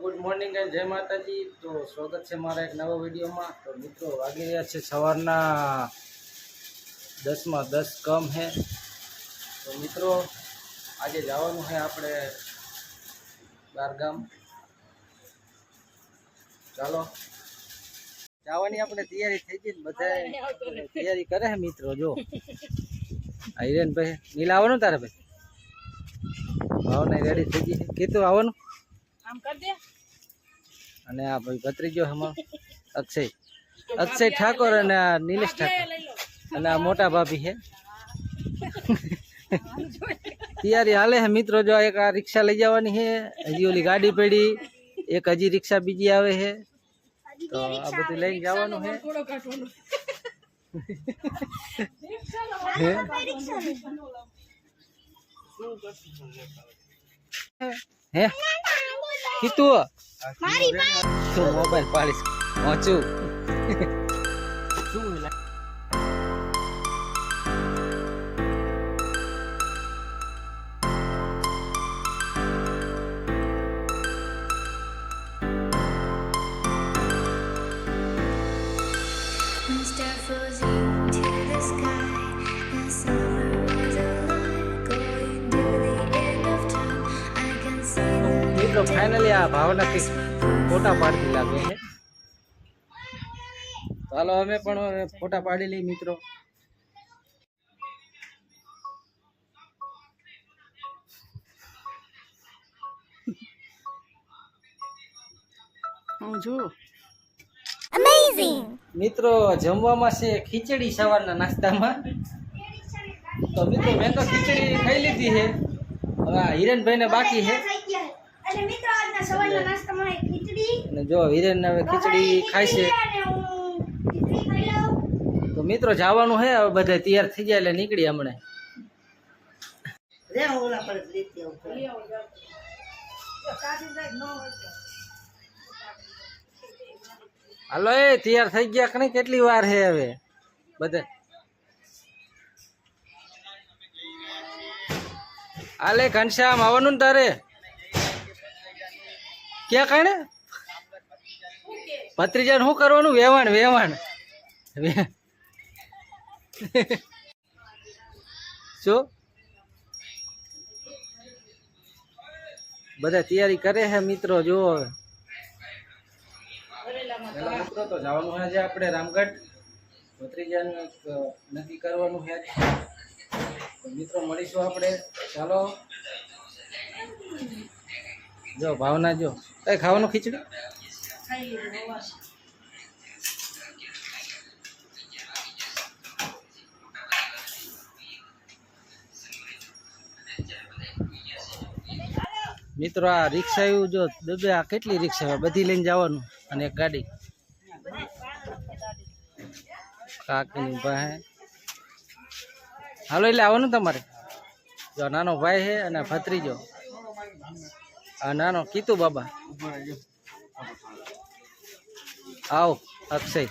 Good morning and જય માતાજી. તો સ્વાગત છે મારા એક નવા વિડીયોમાં. તો મિત્રો વાગી રહ્યા છે સવારના દસમાં દસ કમ છે તો મિત્રો આજે જવાનું છે આપણે બારગામ. ચાલો. જવાની આપણે તૈયારી થઈ ગઈ ને બધા તૈયારી કરે છે મિત્રો જો. હિરેન ભાઈ નીલા આવવાનું તારે ભાઈ? ભાવના રેડી થઈ ગઈ કીધું આવવાનું? આમ કર દે. અને આ ભાઈ ભત્રીજો હમણાં અક્ષય. અક્ષય ઠાકોર અને આ નિલેશ ઠાકોર. અને આ મોટા ભાભી છે. તૈયારી હાલે હે મિત્રો. જો એક આ રિક્ષા લઈ જવાની છે. હજી ઓલી ગાડી પડી. એક હજી રિક્ષા બીજી આવે છે. તો આ બધું લઈને જવાનું છે. થોડો હે? હે મારી પાસે મોબાઈલ પાડીશ. વાંચું મિત્રો ફાઇનલી આ ભાવનાથી ફોટા પાડતી લાગે છે. ચાલો અમે પણ ફોટા પાડી લઈ મિત્રો. મિત્રો જમવામાં છે ખીચડી સવારના નાસ્તામાં. તો મિત્રો મેં તો ખીચડી ખાઈ લીધી છે. હવે હિરેનભાઈ ને બાકી છે અને મિત્રો આજના સવારના નાસ્તામાં એક ખીચડી અને જો હિરેન હવે ખીચડી ખાય છે. ખાઈ લઉં. તો મિત્રો જવાનું હે હવે બધા તૈયાર થઈ જાય એટલે નીકળી હમણે. હાલો એ તૈયાર થઈ ગયા કે કેટલી વાર છે હવે? બધા. હાલે ઘનશ્યામ આવવાનું ને તારે? ક્યાં કાણે ભત્રીજાને શું કરવાનું? વેવાણ વેવાણ. શું? બધા તૈયારી કરે છે મિત્રો જો મિત્રો તો જવાનું છે આપણે રામગઢ. ભત્રીજાને નક્કી કરવાનું છે મિત્રો મળીશું આપણે. ચાલો. જો, ભાવના જો. કઈ ખાવાનું ખીચડી? મિત્રો, આ રિક્ષા એવું જો દબે, આ કેટલી રિક્ષા બધી લઈને જવાનું અને એક ગાડી. કાકીની ભાઈ હાલો, એટલે આવવાનું તમારે. જો નાનો ભાઈ છે અને ભત્રીજો. નાનો કીધું બાબા. આવો અક્ષય.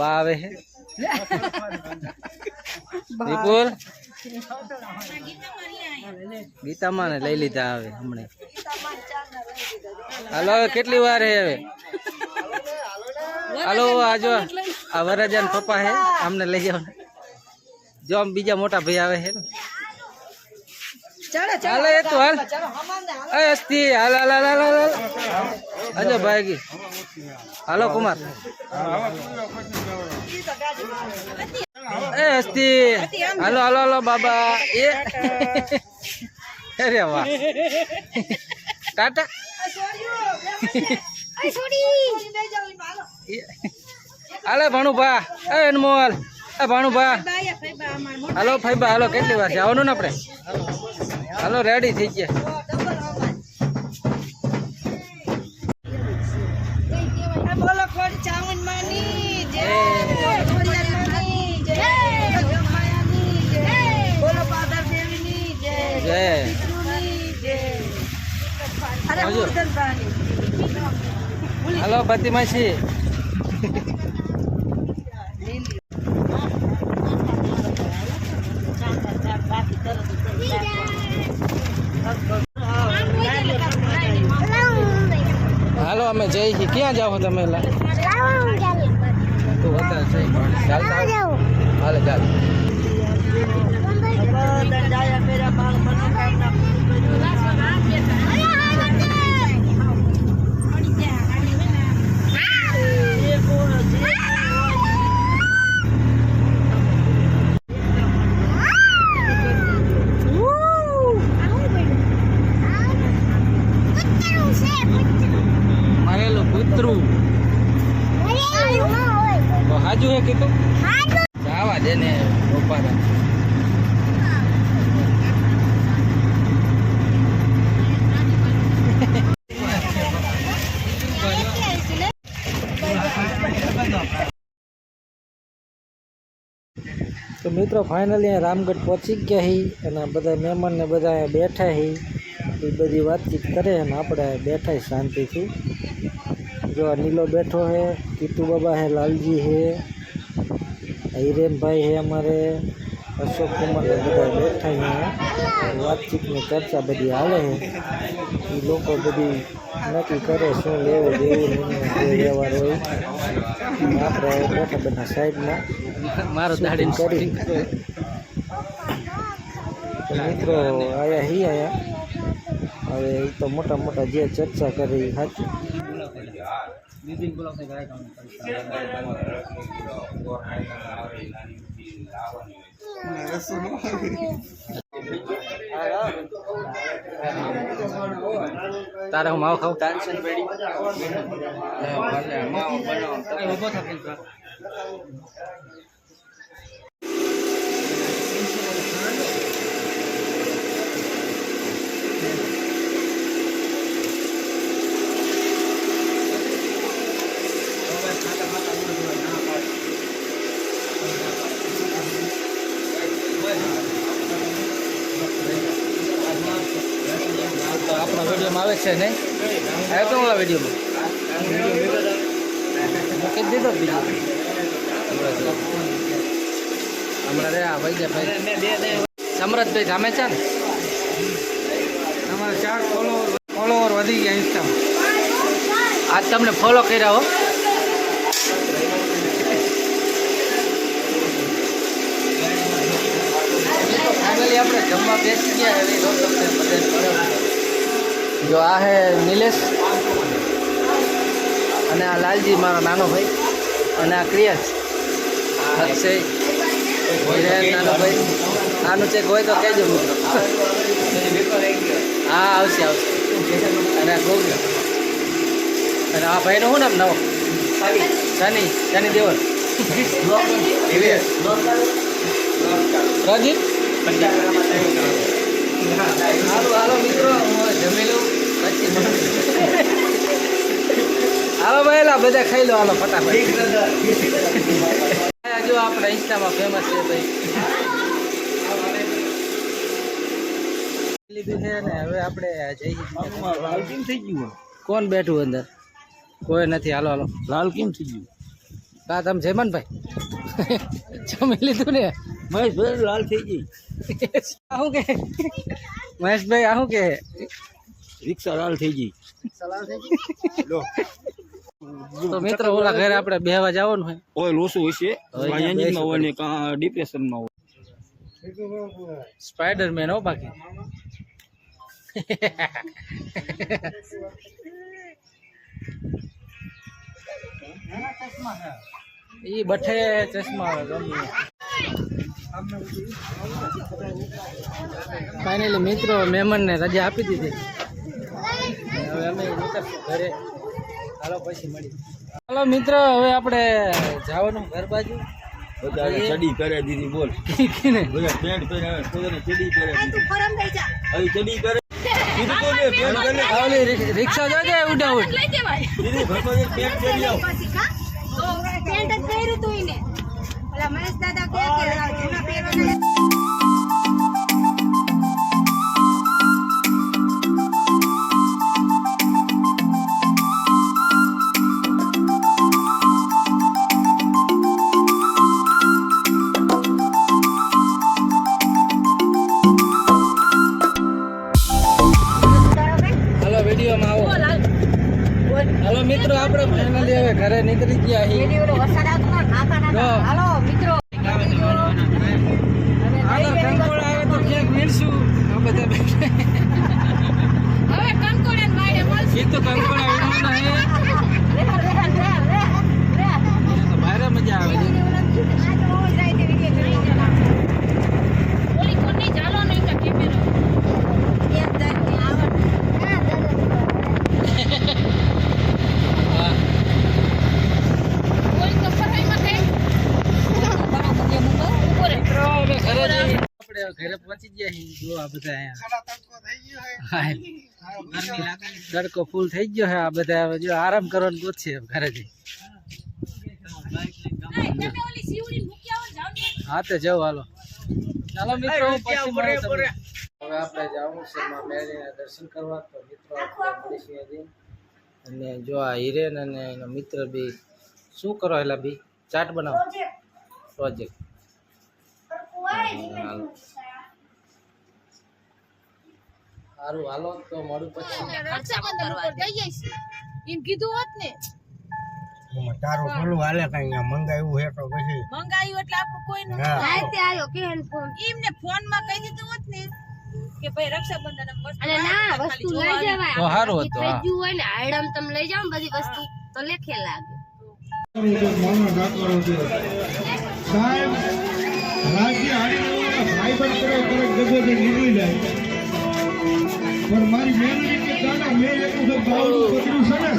બા આવે છે. વિપુલ? ગીતામાં ને લઈ લીધા આવે હમણાં. હાલો હવે કેટલી વાર હે હવે? હાલો આ જો આ વરરાજાન પપ્પા હે અમને લઈ જાવ જો આમ બીજા મોટા ભાઈ આવે છે ને હાલો એ તું હાલ એ અસ્તી હાલ હાલ હાલ હાલ હાલ અજો ભાઈ હાલો કુમાર એ અસ્તી હાલો હાલો હાલો બાબા એ અરે વાહ ટાટા એ. હાલે ભાણુભા એ અનમોલ. એ ભાણુભા હાલો ફાઈબા, હાલો કેટલી વાર છે? આવવાનું ને આપણે? હાલો રેડી થઈ ગયા. હલો ખોડ ચાવન હાલો અમે જઈ છીએ. ક્યાં જાઓ તમે ચાલો ચાલ. તો મિત્રો ફાઇનલી રામગઢ પહોંચી ગયા હી અને બધા મહેમાનને બધા અહીંયા બેઠા હી. એ બધી વાતચીત કરે અને આપણે બેઠા શાંતિથી. જો આ નીલો બેઠો હે કીતુ બાબા હે, લાલજી હે, હિરેનભાઈ હે અમારે. અશોક કુમાર ને બધા બેઠા અહીંયા વાતચીતની ચર્ચા બધી હાલે છે. એ લોકો બધી નક્કી કરે શું લેવું દેવું ને એનું વ્યવહાર હોય. આપણે બેઠા બધા સાઈડમાં મારો દાડી કરી. મિત્રો આયા હી આયા. હવે એ તો મોટા મોટા જે ચર્ચા કરી એ સાચું તારે હું માવો ખાવ ટેન્શન પેડી માવો બનાવો ઊભો થા વિડીયોમાં આવે છે નહીં. આવ્યો તો ઓલા વિડીયોમાં. મૂકી દીધો બીજો. હમણાં રે આ ભાઈ ગયા ભાઈ. સમરથભાઈ જામે છે ને? તમારા ચાર ફોલોવર ફોલોવર વધી ગયા ઇન્સ્ટામાં આજ તમને ફોલો કર્યા હો. ફાઇનલી આપણે જમવા બેસી ગયા એવી છે. બધાને જો આ હે નિલેશ અને આ લાલજી મારો નાનો ભાઈ અને આ ક્રિયાશ અક્ષય હિરેન નાનો ભાઈ. નાનું ચેક હોય તો કહેજો મિત્રો. હા આવશે આવશે. અને આ ગોગી અને આ ભાઈનો શું નામ નવો? સની સની દેવલ. રજીત હાલો હાલો મિત્રો. જમી લઉં હાલો ભાઈ બધા ખાઈ લો. હાલો ફટાફટ. જો આપણા ઇન્સ્ટામાં ફેમસ છે ભાઈ. લીધું છે ને હવે આપણે જઈ થઈ ગયું કોણ બેઠું અંદર? કોઈ નથી. હાલો હાલો. લાલ કેમ થઈ ગયું? કા તમે જયમનભાઈ જમી લીધું ને? મહેશભાઈ લાલ થઈ ગઈ. આવું કે? મહેશભાઈ આવું કે? રિક્ષા લાલ થઈ ગઈ. તો મિત્રો ઓલા ઘરે આપણે બેહવા જવાનું હોય. ઓય ઓછું હશે એન્જિનમાં હોય ને કાં ડિપ્રેશનમાં હોય. સ્પાઈડરમેન હો બાકી. ઈ બઠે ચશ્મા ગમી ફાઇનલી મિત્રો મહેમાનને રજા આપી દીધી. હવે અમે નીકળશું ઘરે. ચાલો પછી મળી ચાલો મિત્રો હવે આપણે જવાનું ઘર બાજુ. ચડી કરે દીધી બોલ. બધા પેન્ટ પહેરે ચડી કરે દીધી ગરમ થઈ જા. હવે ચડી કરે. રિક્ષા જોજે ઉડા ઉડ. લઈ દેવાય દીદી પેન્ટ આવ. મિત્રો અને લઈ આગળ હાલો કંકોડ આવે તો ક્યાંક મીણશું આ તો. હવે કંકોડા ને વાડે મળશે એ તો કંકોડ આવવાના હે રે, રે, રે, રે, રે. એ તો ભારે મજા આવે છે આ તો બહુ જાય તે વીડિયો જોઈ લેવાનો. ઓલી કોની ચાલો નહીં કે કેમેરો એમ જાય કે આવડ. હા. ઓલી તો ફરાઈમાં કઈ ઊભો રે મિત્રો હવે ઘરે જઈએ. આપણે હવે ઘરે પહોંચી ગયા છીએ જો આ બધા અહીંયા તડકો ફૂલ થઈ ગયો છે આ બધા હવે જો આરામ કરવાનું ગોતશે હવે ઘરે જઈ તમે ઓલી સીવડી મૂકી આવો ને જાઓ ને હા તો જાઓ હાલો ચાલો મિત્રો પછી મળે તમને. હવે આપણે જવાનું છે માં મેળીના દર્શન કરવા તો મિત્રો આપણે મળીશું હજી અને જો આ હિરેન અને એનો મિત્ર બી શું કરો એલા બી? ચાટ બનાવો. પ્રોજેક્ટ હાલો સારું હાલો તો મળું પછી. એમ કીધું હોત ને. તારું ભલું હાલે કઈ મંગાવ્યું હે તો પછી. મંગાયું એટલે આપણું કોઈ નું હા. રાતે આવ્યો કે ફોન એમને ફોનમાં કહી દીધું હોત ને કે ભાઈ રક્ષાબંધન વસ્તુ અને ના વસ્તુ લઈ જવાય. તો સારું હતું હા. જો હોય ને આયડમ તમે લઈ જાઓ બધી વસ્તુ તો લેખે લાગે. સાહેબ રાજ્ય હારીને ભાઈ પણ કરે કરે ગગોથી નીકળી જાય. પણ મારી મેલડી કે દાદા મેં એક તો બાવડું પકડ્યું છે ને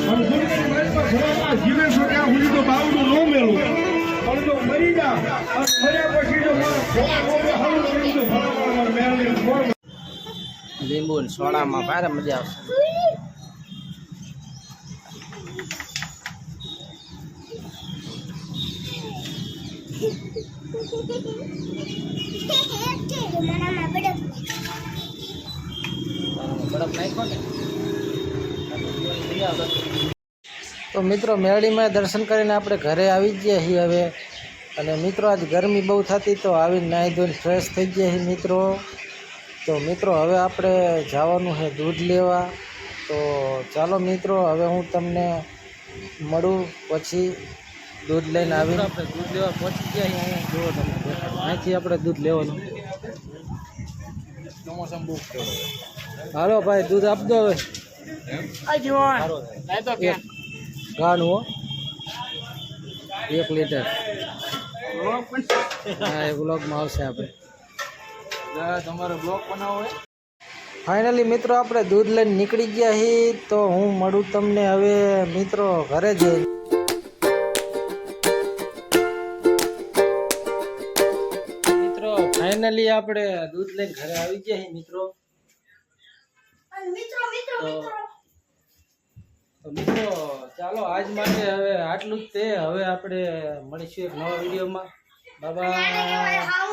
પણ દુનિયાની મારી પાસે ભરવા જીવે છો ત્યાં સુધી તો બાવડું ન મેળવું પણ જો મરી જા અને મર્યા પછી જો મારા ઓમે હાલું કર્યું તો ભરવા મારા ફોન લીંબુ ને સોડામાં ભારે મજા આવશે બરફ નાખ્યો ને. તો મિત્રો મેળીમાં દર્શન કરીને આપણે ઘરે આવી જઈએ ગયા છીએ હવે. અને મિત્રો આજ ગરમી બહુ થતી તો આવીને નાહી ધોઈને ફ્રેશ થઈ ગયા છીએ મિત્રો. તો મિત્રો હવે આપણે જવાનું છે દૂધ લેવા. તો ચાલો મિત્રો હવે હું તમને મળું પછી દૂધ લઈને આવીને. આપણે દૂધ લેવા પહોંચી ગયા અહીંયા જુઓ તમે. અહીંથી આપણે દૂધ લેવાનું. હાલો ભાઈ દૂધ આપજો હવે. ગાનું એક લીટર. હા એ બ્લોગમાં આવશે આપણે. તમારે બ્લોગ બનાવો ફાઇનલી મિત્રો આપણે દૂધ લઈને નીકળી ગયા છીએ તો હું મળું તમને હવે મિત્રો ઘરે જઈ મિત્રો ફાઇનલી આપણે દૂધ લઈને ઘરે આવી ગયા છીએ મિત્રો. તો તો મિત્રો ચાલો આજ માટે હવે આટલું જ તે. હવે આપણે મળીશું એક નવા વિડીયોમાં. બાબા